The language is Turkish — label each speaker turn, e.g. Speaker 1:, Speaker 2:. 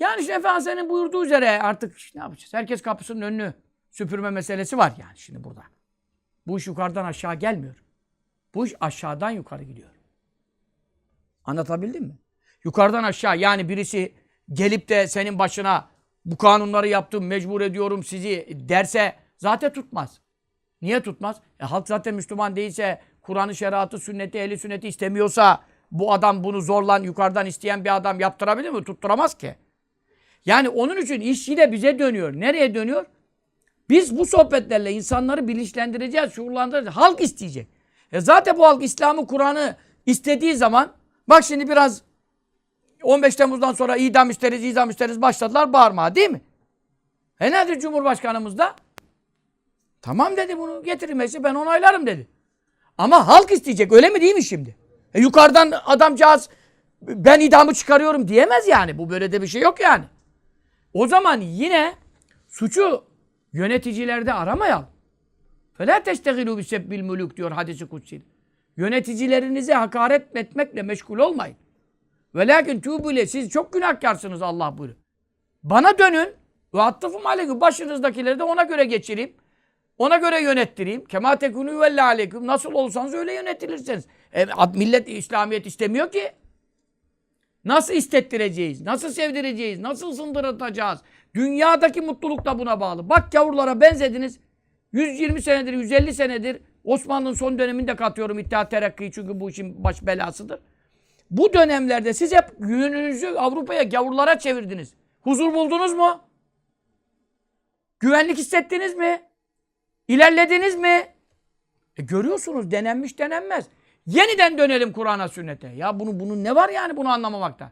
Speaker 1: Yani işte Efendimiz'in buyurduğu üzere artık ne yapacağız? Herkes kapısının önünü süpürme meselesi var yani şimdi burada. Bu iş yukarıdan aşağı gelmiyor. Bu iş aşağıdan yukarı gidiyor. Anlatabildim mi? Yukarıdan aşağı yani birisi gelip de senin başına bu kanunları yaptım, mecbur ediyorum sizi derse zaten tutmaz. Niye tutmaz? E halk zaten Müslüman değilse, Kur'an'ı, şeriatı, sünneti, ehli sünneti istemiyorsa bu adam bunu zorla yukarıdan isteyen bir adam yaptırabilir mi? Tutturamaz ki. Yani onun için iş yine bize dönüyor. Nereye dönüyor? Biz bu sohbetlerle insanları bilinçlendireceğiz, şuurlandıracağız. Halk isteyecek. E zaten bu halk İslam'ı, Kur'an'ı istediği zaman bak şimdi biraz 15 Temmuz'dan sonra idam isteriz, idam isteriz başladılar bağırmaya değil mi? E nedir Cumhurbaşkanımız da? Tamam dedi bunu getirilmesi ben onaylarım dedi. Ama halk isteyecek öyle mi değil mi şimdi? E yukarıdan adamcağız ben idamı çıkarıyorum diyemez yani. Bu böyle de bir şey yok yani. O zaman yine suçu yöneticilerde aramayalım. فَلَا تَشْتَغِلُوا بِسَبِّ الْمُلُوكِ diyor hadisi kutsi. Yöneticilerinize hakaret etmekle meşgul olmayın. Velakin tûbüle siz çok günahkarsınız Allah buyuruyor. Bana dönün ve attıfım aleyküm başınızdakileri de ona göre geçireyim. Ona göre yönettireyim. Kema tekunu velle aleyküm. Nasıl olursanız öyle yönetilirsiniz. E, ad- millet İslamiyet istemiyor ki. Nasıl istettireceğiz? Nasıl sevdireceğiz? Nasıl sındırtacağız? Dünyadaki mutluluk da buna bağlı. Bak gavurlara benzediniz. 120 senedir, 150 senedir Osmanlı'nın son döneminde katıyorum İttihat Terakki'yi çünkü bu işin baş belasıdır. Bu dönemlerde siz hep yönünüzü Avrupa'ya, gavurlara çevirdiniz. Huzur buldunuz mu? Güvenlik hissettiniz mi? İlerlediniz mi? E görüyorsunuz denenmiş denenmez. Yeniden dönelim Kur'an'a sünnete. Ya bunu bunun ne var yani bunu anlamamakta?